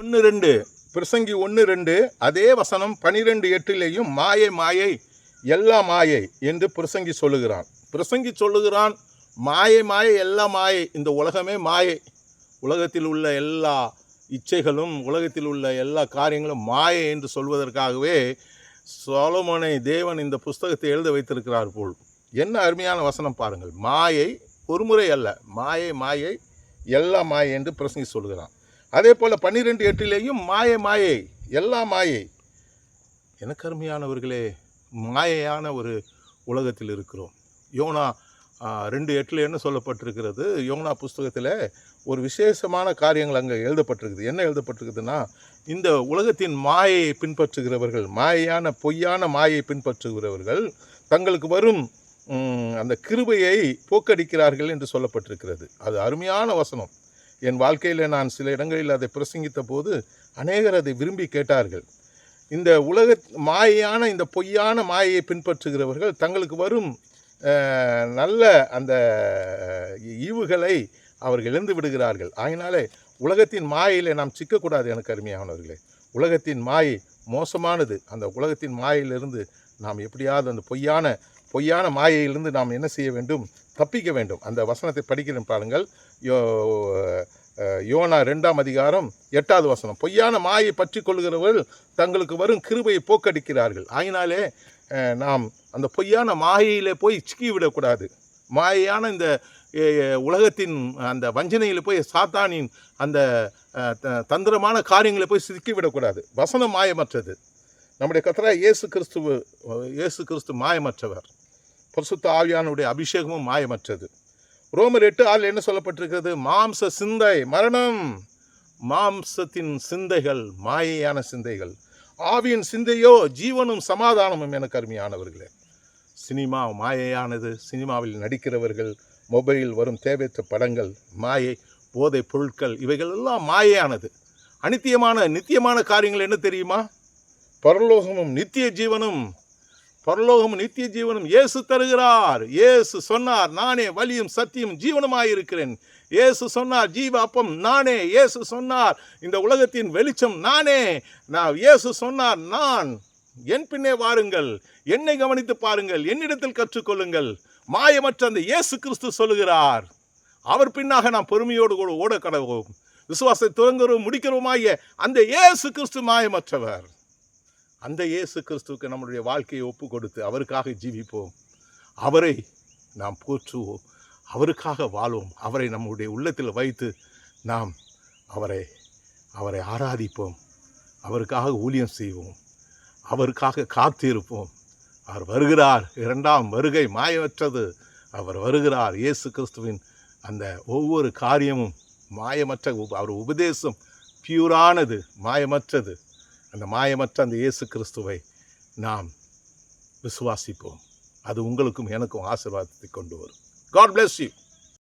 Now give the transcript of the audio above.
ஒன்று ரெண்டு பிரசங்கி ஒன்று ரெண்டு அதே வசனம் பனிரெண்டு எட்டிலேயும் மாயை மாயை எல்லா மாயை என்று பிரசங்கி சொல்லுகிறான். பிரசங்கி சொல்லுகிறான் மாயை மாயை எல்லா மாயை இந்த உலகமே மாயை. உலகத்தில் உள்ள எல்லா இச்சைகளும் உலகத்தில் உள்ள எல்லா காரியங்களும் மாயை என்று சொல்வதற்காகவே சோலமோனை தேவன் இந்த புஸ்தகத்தை எழுத வைத்திருக்கிறார் போல். என்ன அருமையான வசனம் பாருங்கள். மாயை ஒருமுறை அல்ல மாயை மாயை எல்லா மாயை என்று பிரசங்கி சொல்கிறான் அதே போல் பன்னிரெண்டு எட்டிலேயும் மாயை மாயை எல்லா மாயை. எனக்கு அருமையானவர்களே மாயையான ஒரு உலகத்தில் இருக்கிறோம். யோனா ரெண்டு எட்டில் என்ன சொல்லப்பட்டிருக்கிறது. யோனா புஸ்தகத்தில் ஒரு விசேஷமான காரியங்கள் அங்கே எழுதப்பட்டிருக்குது. என்ன எழுதப்பட்டிருக்குதுன்னா இந்த உலகத்தின் மாயையை பின்பற்றுகிறவர்கள் மாயையான பொய்யான மாயை பின்பற்றுகிறவர்கள் தங்களுக்கு வரும் அந்த கிருபையை போக்கடிக்கிறார்கள் என்று சொல்லப்பட்டிருக்கிறது. அது அருமையான வசனம். என் வாழ்க்கையில் நான் சில இடங்களில் அதை பிரசங்கித்த போது அநேகர் அதை விரும்பி கேட்டார்கள். இந்த உலக மாயையான இந்த பொய்யான மாயையை பின்பற்றுகிறவர்கள் தங்களுக்கு வரும் நல்ல அந்த ஈவுகளை அவர்கள் இழந்து விடுகிறார்கள். ஆகினாலே உலகத்தின் மாயிலே நாம் சிக்கக்கூடாது எனக்கு அருமையானவர்களே. உலகத்தின் மாயை மோசமானது. அந்த உலகத்தின் மாயிலிருந்து நாம் எப்படியாவது அந்த பொய்யான பொய்யான மாயையிலிருந்து நாம் என்ன செய்ய வேண்டும்? தப்பிக்க வேண்டும். அந்த வசனத்தை படிக்கிறேன் பாருங்கள். யோ யோனா ரெண்டாம் அதிகாரம் எட்டாவது வசனம். பொய்யான மாயை பற்றி கொள்கிறவர்கள் தங்களுக்கு வரும் கிருபையை போக்கடிக்கிறார்கள். ஆகினாலே நாம் அந்த பொய்யான மாயையிலே போய் சிக்கிவிடக்கூடாது. மாயையான இந்த உலகத்தின் அந்த வஞ்சனையில் போய் சாத்தானின் அந்த த- தந்திரமான காரியங்களை போய் சிக்கிவிடக்கூடாது. வசனம் மாயமற்றது. நம்முடைய கத்தரா இயேசு கிறிஸ்துவ இயேசு கிறிஸ்து மாயமற்றவர். பரிசுத்த ஆவியானுடைய அபிஷேகமும் மாயமற்றது. ரோமர் எட்டு ஆள் என்ன சொல்லப்பட்டிருக்கிறது? மாம்ச சிந்தை மரணம். மாம்சத்தின் சிந்தைகள் மாயையான சிந்தைகள். ஆவியின் சிந்தையோ ஜீவனும் சமாதானமும் என கருமையானவர்களே. சினிமா மாயையானது சினிமாவில் நடிக்கிறவர்கள் மொபைல் வரும் தேவையற்ற படங்கள் மாயை போதை பொருட்கள் இவைகள் எல்லாம் மாயையானது. அனித்தியமான நித்தியமான காரியங்கள் என்ன தெரியுமா? பரலோகமும் நித்திய ஜீவனும் பரலோகமும் நித்திய ஜீவனும் இயேசு தருகிறார். இயேசு சொன்னார் நானே வலியும் சத்தியும் ஜீவனுமாயிருக்கிறேன். இயேசு சொன்னார் ஜீவ அப்பம் நானே. இயேசு சொன்னார் இந்த உலகத்தின் வெளிச்சம் நானே. நான் இயேசு சொன்னார் நான் என் பின்னே வாருங்கள். என்னை கவனித்து பாருங்கள். என்னிடத்தில் கற்றுக்கொள்ளுங்கள். மாயமற்ற அந்த இயேசு கிறிஸ்து சொல்லுகிறார் அவர் பின்னாக நாம் பொறுமையோடு கூட ஓட கடவோம் விசுவாசத்தை துவங்குறோம் முடிக்கிறோமாகிய அந்த இயேசு கிறிஸ்து மாயமற்றவர். அந்த இயேசு கிறிஸ்துவுக்கு நம்முடைய வாழ்க்கையை ஒப்பு கொடுத்து அவருக்காக ஜீவிப்போம். அவரை நாம் போற்றுவோம். அவருக்காக வாழ்வோம். அவரை நம்முடைய உள்ளத்தில் வைத்து நாம் அவரை அவரை ஆராதிப்போம். அவருக்காக ஊழியம் செய்வோம். அவருக்காக காத்திருப்போம். அவர் வருகிறார். இரண்டாம் வருகை மாயமற்றது. அவர் வருகிறார். இயேசு கிறிஸ்துவின் அந்த ஒவ்வொரு காரியமும் மாயமற்ற உப- அவர் உபதேசம் பியூரானது மாயமற்றது. அந்த மாயமற்ற அந்த இயேசு கிறிஸ்துவை நாம் விசுவாசிப்போம். அது உங்களுக்கும் எனக்கும் ஆசீர்வாதத்தை கொண்டு வரும். God bless you